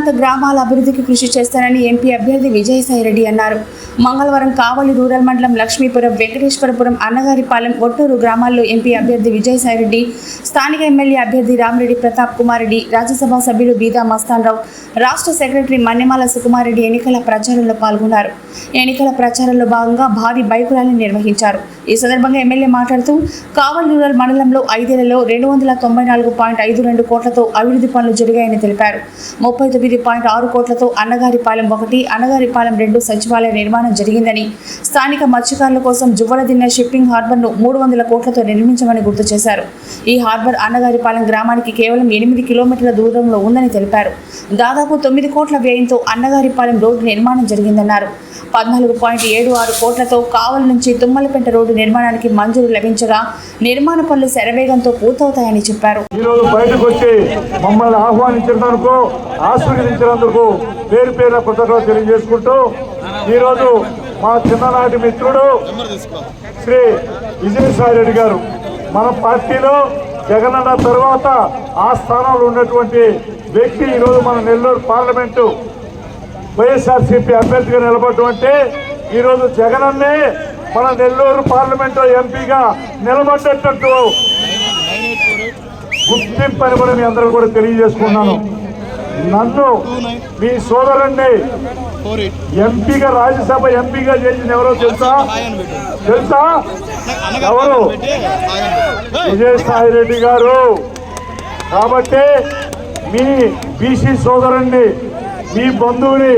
ప్రాంత గ్రామాల అభివృద్ధికి కృషి చేస్తానని ఎంపీ అభ్యర్థి విజయసాయిరెడ్డి అన్నారు. మంగళవారం కావలి రూరల్ మండలం లక్ష్మీపురం వెంకటేశ్వరపురం అన్నగారిపాలెం ఒట్టూరు గ్రామాల్లో ఎంపీ అభ్యర్థి విజయసాయిరెడ్డి స్థానిక ఎమ్మెల్యే అభ్యర్థి రామిరెడ్డి ప్రతాప్ కుమార్ రెడ్డి రాజ్యసభ సభ్యులు బీదా మస్తాన్రావు రాష్ట్ర సెక్రటరీ మన్నెమాల సుకుమారెడ్డి ఎన్నికల ప్రచారంలో పాల్గొన్నారు. ఎన్నికల ప్రచారంలో భాగంగా భారీ బైక్ ర్యాలీ నిర్వహించారు. ఈ సందర్భంగా ఎమ్మెల్యే మాట్లాడుతూ కావలి రూరల్ మండలంలో ఐదేళ్ళలో రెండు వందల తొంభై నాలుగు పాయింట్ ఐదు రెండు కోట్లతో అభివృద్ధి పనులు జరిగాయని తెలిపారు. ముప్పై తొమ్మిది పాయింట్ ఆరు కోట్లతో అన్నగారిపాలెం ఒకటి అన్నగారిపాలెం రెండు సచివాలయ నిర్మాణం జరిగిందని స్థానిక మత్స్యకారుల కోసం జువ్వలదిన్న షిప్పింగ్ హార్బర్ను మూడు వందల కోట్లతో నిర్మించమని గుర్తు చేశారు. ఈ హార్బర్ అన్నగారిపాలెం గ్రామానికి కేవలం ఎనిమిది కిలోమీటర్ల దూరంలో ఉందని తెలిపారు. దాదాపు తొమ్మిది కోట్ల వ్యయంతో అన్నగారిపాలెం రోడ్డు నిర్మాణం జరిగిందన్నారు. పద్నాలుగు పాయింట్ ఏడు ఆరు కోట్లతో కావలి నుంచి తుమ్మలపెంట రోడ్డు నిర్మాణానికి మంజూరు లభించగా నిర్మాణ పనులు శరవేగంతో పూర్తవుతాయని చెప్పారు. ఈరోజు బయటకు వచ్చి మమ్మల్ని ఆహ్వానించినందుకు ఆశీర్వదించినందుకు పేరు పేరున కృతజ్ఞతలు తెలియజేసుకుంటూ ఈరోజు మా చిన్ననాటి మిత్రుడు శ్రీ విజయసాయి రెడ్డి గారు మన పార్టీలో జగనన్న తర్వాత ఆ స్థానంలో ఉన్నటువంటి వ్యక్తి ఈరోజు మన నెల్లూరు పార్లమెంటు వైఎస్ఆర్సీపీ అభ్యర్థిగా నిలబడటం అంటే ఈరోజు జగనన్నే మన నెల్లూరు పార్లమెంటు ఎంపీగా నిలబడ్డట్టు గుర్తింపు అని కూడా మీ అందరూ కూడా తెలియజేసుకున్నాను నన్ను మీ సోదరుణ్ణి ఎంపీగా రాజ్యసభ ఎంపీగా చేసిన ఎవరో తెలుసా? తెలుసా? ఎవరు? విజయసాయి రెడ్డి గారు. కాబట్టి మీ బీసీ సోదరుణ్ణి మీ బంధువుని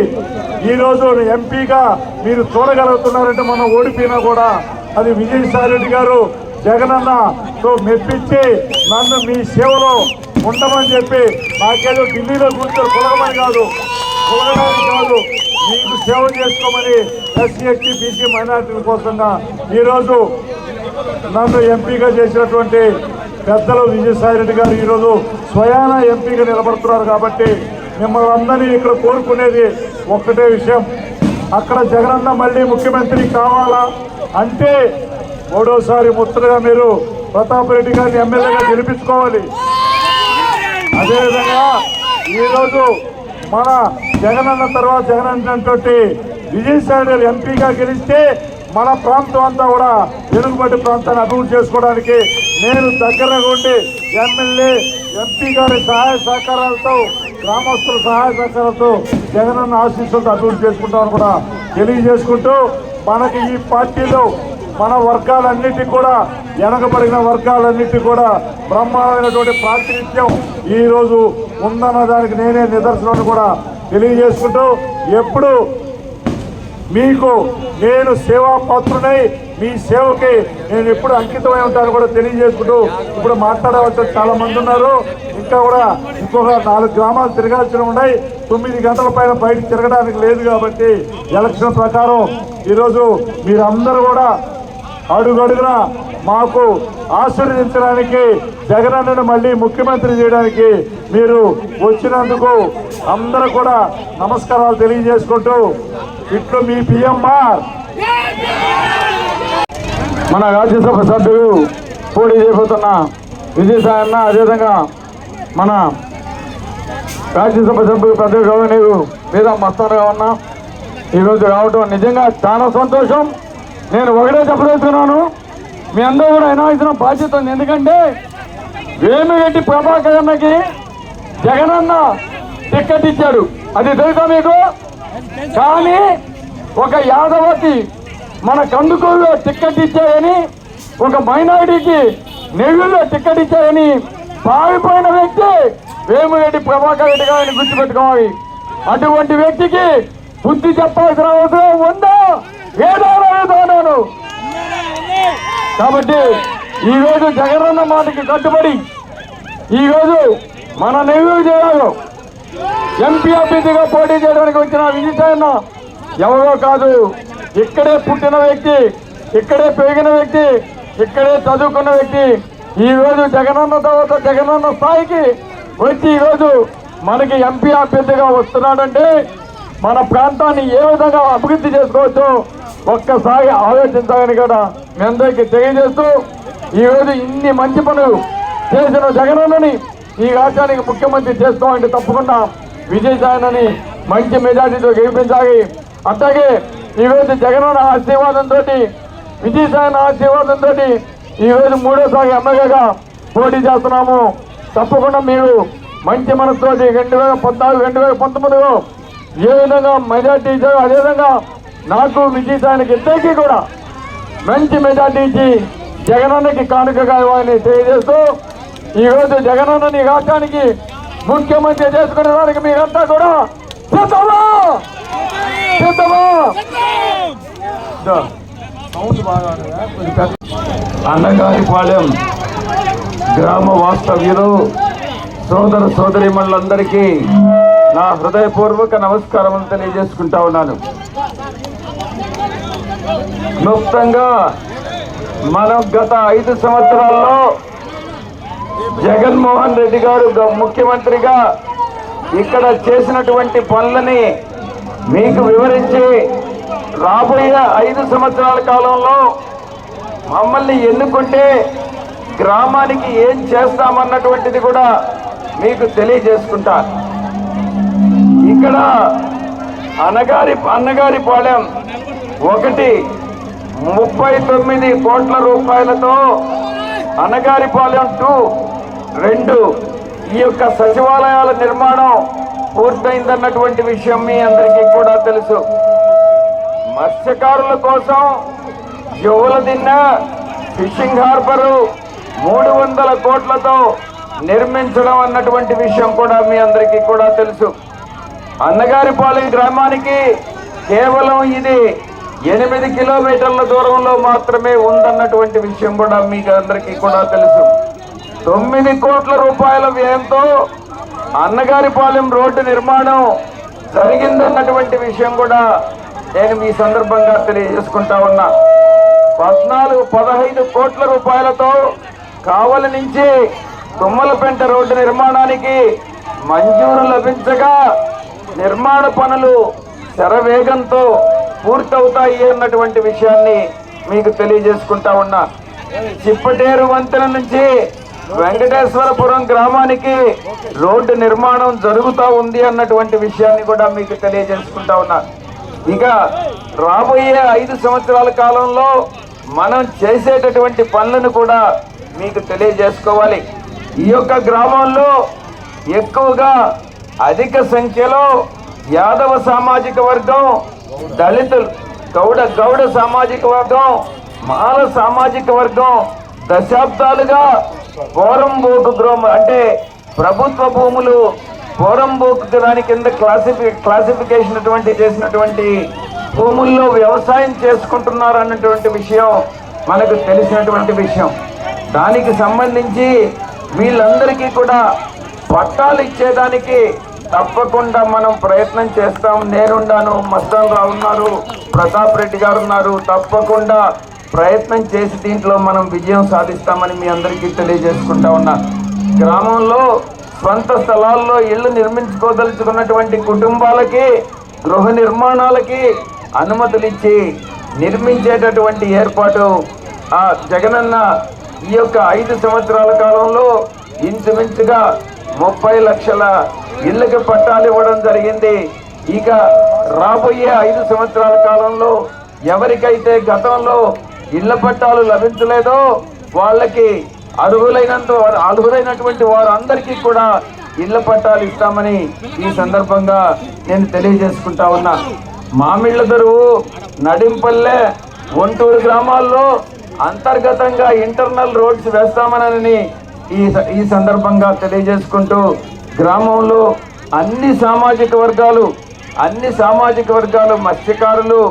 ఈరోజు ఎంపీగా మీరు చూడగలుగుతున్నారంటే మనం ఓడిపోయినా కూడా అది విజయసాయి రెడ్డి గారు జగనన్నతో మెప్పించి నన్ను మీ సేవలో ఉండమని చెప్పి మాకేదో ఢిల్లీలో కూర్చొని కులగమని కాదు. కులగమని కాదు. మీకు సేవ చేసుకోమని ఎస్సీ ఎస్టీ బీసీ మైనార్టీల కోసంగా ఈరోజు నన్ను ఎంపీగా చేసినటువంటి పెద్దలు విజయసాయి రెడ్డి గారు ఈరోజు స్వయాన ఎంపీగా నిలబడుతున్నారు కాబట్టి మిమ్మల్ని అందరినీ ఇక్కడ కోరుకునేది ఒక్కటే విషయం. అక్కడ జగనన్న మళ్ళీ ముఖ్యమంత్రి కావాలా అంటే మూడోసారి ముత్తగా మీరు ప్రతాప్ రెడ్డి గారిని ఎమ్మెల్యేగా గెలిపించుకోవాలి. అదేవిధంగా ఈరోజు మన జగనన్న తర్వాత జగనన్నటువంటి విజయసాయి ఎంపీగా గెలిస్తే మన ప్రాంతం అంతా కూడా వెనుకబడి ప్రాంతాన్ని అభివృద్ధి చేసుకోవడానికి నేను దగ్గరగా ఉండి ఎమ్మెల్యే ఎంపీ గారి సహాయ సహకారాలతో గ్రామస్తుల సహాయ సహకారాలతో జగనన్న ఆశీస్సులతో అభివృద్ధి చేసుకుంటామని కూడా తెలియజేసుకుంటూ మనకి ఈ పార్టీలో మన వర్గాలన్నిటి కూడా వెనకబడిన వర్గాలన్నిటి కూడా బ్రహ్మాండమైనటువంటి ప్రాతినిధ్యం ఈరోజు ఉందన్న దానికి నేనే నిదర్శనం కూడా తెలియజేసుకుంటూ ఎప్పుడు మీకు నేను సేవా పాత్రునై మీ సేవకి నేను ఎప్పుడు అంకితమై ఉంటాను కూడా తెలియజేసుకుంటూ ఇప్పుడు మాట్లాడవచ్చు చాలా మంది ఉన్నారు. ఇంకా కూడా ఇంకొక నాలుగు గ్రామాలు తిరగాల్సిన ఉన్నాయి. తొమ్మిది గంటల పైన బయట తిరగడానికి లేదు కాబట్టి ఎలక్షన్ ప్రకారం ఈరోజు మీరందరూ కూడా అడుగడుగున మాకు ఆశీర్వదించడానికి జగనన్నను మళ్ళీ ముఖ్యమంత్రి చేయడానికి మీరు వచ్చినందుకు అందరూ కూడా నమస్కారాలు తెలియజేసుకుంటూ ఇట్లు మీ పిఎంఆర్. మన రాజ్యసభ సభ్యులు పోటీ చేయబోతున్న విజయసాయి అన్న అదేవిధంగా మన రాజ్యసభ సభ్యులు పెద్ద గౌరవనీయులు మీద మస్తానుగా ఉన్నా ఈరోజు రావటం నిజంగా చాలా సంతోషం. నేను ఒకటే చెప్పదలుచుకున్నాను. మీ అందరూ కూడా వినాల్సిన బాధ్యత ఉంది. ఎందుకంటే వేమిరెడ్డి ప్రభాకర్ అన్నకి జగనన్న టిక్కెట్ ఇచ్చాడు. అది తెలుసా మీకు? కానీ ఒక యాదవకి మన కందుకూరులో టిక్కెట్ ఇచ్చాయని ఒక మైనారిటీకి నెల్లూరులో టిక్కెట్ ఇచ్చాయని పారిపోయిన వ్యక్తి వేమిరెడ్డి ప్రభాకర్ రెడ్డి గారిని గుర్తుపెట్టుకోవాలి. అటువంటి వ్యక్తికి బుద్ధి చెప్పాల్సిన అవసరం ఉందా? లేదా? కాబట్టి ఈ రోజు జగనన్న మాటకి కట్టుబడి ఈ రోజు మన నెల్లూరు జిల్లాలో ఎంపీ అభ్యర్థిగా పోటీ చేయడానికి వచ్చిన విజయసాయన్న ఎవరో కాదు. ఇక్కడే పుట్టిన వ్యక్తి ఇక్కడే పెరిగిన వ్యక్తి ఇక్కడే చదువుకున్న వ్యక్తి. ఈ రోజు జగనన్న తర్వాత జగనన్న స్థాయికి వచ్చి ఈ రోజు మనకి ఎంపీ అభ్యర్థిగా వస్తున్నాడంటే మన ప్రాంతాన్ని ఏ విధంగా అభివృద్ధి చేసుకోవచ్చు ఒక్కసారి ఆలోచించాలని కూడా మీ అందరికీ తెలియజేస్తూ ఈరోజు ఇన్ని మంచి పనులు చేసిన జగనన్నని ఈ రాష్ట్రానికి ముఖ్యమంత్రి చేసుకోవాలంటే తప్పకుండా విజయసాయనని మంచి మెజార్టీతో గెలిపించాలి. అట్లాగే ఈరోజు జగనన్న ఆశీర్వాదంతో విజయసాయన ఆశీర్వాదంతో ఈరోజు మూడోసారి ఎమ్మెల్యేగా పోటీ చేస్తున్నాము. తప్పకుండా మీరు మంచి మనసుతో రెండు వేల పద్నాలుగు రెండు వేల పంతొమ్మిదిలో ఏ విధంగా మెజార్టీ ఇచ్చారో అదేవిధంగా నాకు విజయసాయికి ఇద్దరికి కూడా మంచి మెజార్టీ ఇచ్చి జగనన్నకి కానుకగా ఇవ్వాలని తెలియజేస్తూ ఈరోజు జగనన్నని రాష్ట్రానికి ముఖ్యమంత్రి చేసుకునే దానికి మీరంతా కూడా సిద్ధమా సిద్ధమా దా. సౌండ్ అన్నగారిపాలెం గ్రామ వాస్తవ్యులు సోదర సోదరిమణులందరికీ నా హృదయపూర్వక నమస్కారం తెలియజేసుకుంటా ఉన్నాను. క్లుప్తంగా మనం గత ఐదు సంవత్సరాల్లో జగన్మోహన్ రెడ్డి గారు ముఖ్యమంత్రిగా ఇక్కడ చేసినటువంటి పనులని మీకు వివరించి రాబోయే ఐదు సంవత్సరాల కాలంలో మమ్మల్ని ఎన్నుకుంటే గ్రామానికి ఏం చేస్తామన్నటువంటిది కూడా మీకు తెలియజేసుకుంటాను. ఇక్కడ అన్నగారి అన్నగారి పాలెం. ఒకటి ముప్పై తొమ్మిది కోట్ల రూపాయలతో అన్నగారిపాలెం టూ. రెండు ఈ యొక్క సచివాలయాల నిర్మాణం పూర్తయిందన్నటువంటి విషయం మీ అందరికీ కూడా తెలుసు. మత్స్యకారుల కోసం యువల దిన్న ఫిషింగ్ హార్బరు మూడు వందల కోట్లతో నిర్మించడం అన్నటువంటి విషయం కూడా మీ అందరికీ కూడా తెలుసు. అన్నగారిపాలెం గ్రామానికి కేవలం ఇది ఎనిమిది కిలోమీటర్ల దూరంలో మాత్రమే ఉందన్నటువంటి విషయం కూడా మీకు అందరికీ కూడా తెలుసు. తొమ్మిది కోట్ల రూపాయల వ్యయంతో అన్నగారిపాలెం రోడ్డు నిర్మాణం జరిగిందన్నటువంటి విషయం కూడా నేను మీ సందర్భంగా తెలియజేసుకుంటా ఉన్నా. పద్నాలుగు పదహైదు కోట్ల రూపాయలతో కావలి నుంచి తుమ్మలపెంట రోడ్డు నిర్మాణానికి మంజూరు లభించగా నిర్మాణ పనులు శరవేగంతో పూర్తవుతాయి అన్నటువంటి విషయాన్ని మీకు తెలియజేసుకుంటా ఉన్నా. చిప్పటేరు వంతెన నుంచి వెంకటేశ్వరపురం గ్రామానికి రోడ్డు నిర్మాణం జరుగుతూ ఉంది అన్నటువంటి విషయాన్ని కూడా మీకు తెలియజేసుకుంటా ఉన్నా. ఇక రాబోయే ఐదు సంవత్సరాల కాలంలో మనం చేసేటటువంటి పనులను కూడా మీకు తెలియజేసుకోవాలి. ఈ యొక్క గ్రామంలో ఎక్కువగా అధిక సంఖ్యలో యాదవ సామాజిక వర్గం దళితులు గౌడ గౌడ సామాజిక వర్గం మాల సామాజిక వర్గం దశాబ్దాలుగా పోరంబోకు గ్రోమ్ అంటే ప్రభుత్వ భూములు పోరంబోకు దాని కింద క్లాసిఫి క్లాసిఫికేషన్ అటువంటి చేసినటువంటి భూముల్లో వ్యవసాయం చేసుకుంటున్నారు అన్నటువంటి విషయం మనకు తెలిసినటువంటి విషయం. దానికి సంబంధించి వీళ్ళందరికీ కూడా పట్టాలు ఇచ్చేదానికి తప్పకుండా మనం ప్రయత్నం చేస్తాం. నేనున్నాను మస్తాన్ రావు ఉన్నారు ప్రతాప్ రెడ్డి గారు ఉన్నారు. తప్పకుండా ప్రయత్నం చేసి దీంట్లో మనం విజయం సాధిస్తామని మీ అందరికీ తెలియజేసుకుంటా ఉన్నా. గ్రామంలో స్వంత స్థలాల్లో ఇళ్ళు నిర్మించుకోదలుచుకున్నటువంటి కుటుంబాలకి గృహ నిర్మాణాలకి అనుమతులు ఇచ్చి నిర్మించేటటువంటి ఏర్పాటు ఆ జగనన్న ఈ యొక్క ఐదు సంవత్సరాల కాలంలో ఇంచుమించుగా ముప్పై లక్షల ఇళ్ళకి పట్టాలు ఇవ్వడం జరిగింది. ఇక రాబోయే ఐదు సంవత్సరాల కాలంలో ఎవరికైతే గతంలో ఇళ్ళ పట్టాలు లభించలేదో వాళ్ళకి అర్హులైనంత అర్హులైనటువంటి వారందరికీ కూడా ఇళ్ళ పట్టాలు ఇస్తామని ఈ సందర్భంగా నేను తెలియజేసుకుంటా ఉన్నా. మామిళ్ళ దొరువు నడింపల్లె ఒంటూరు గ్రామాల్లో అంతర్గతంగా ఇంటర్నల్ రోడ్స్ వేస్తామనని ఈ ఈ సందర్భంగా తెలియజేసుకుంటూ గ్రామంలో అన్ని సామాజిక వర్గాలు అన్ని సామాజిక వర్గాలు మత్స్యకారులు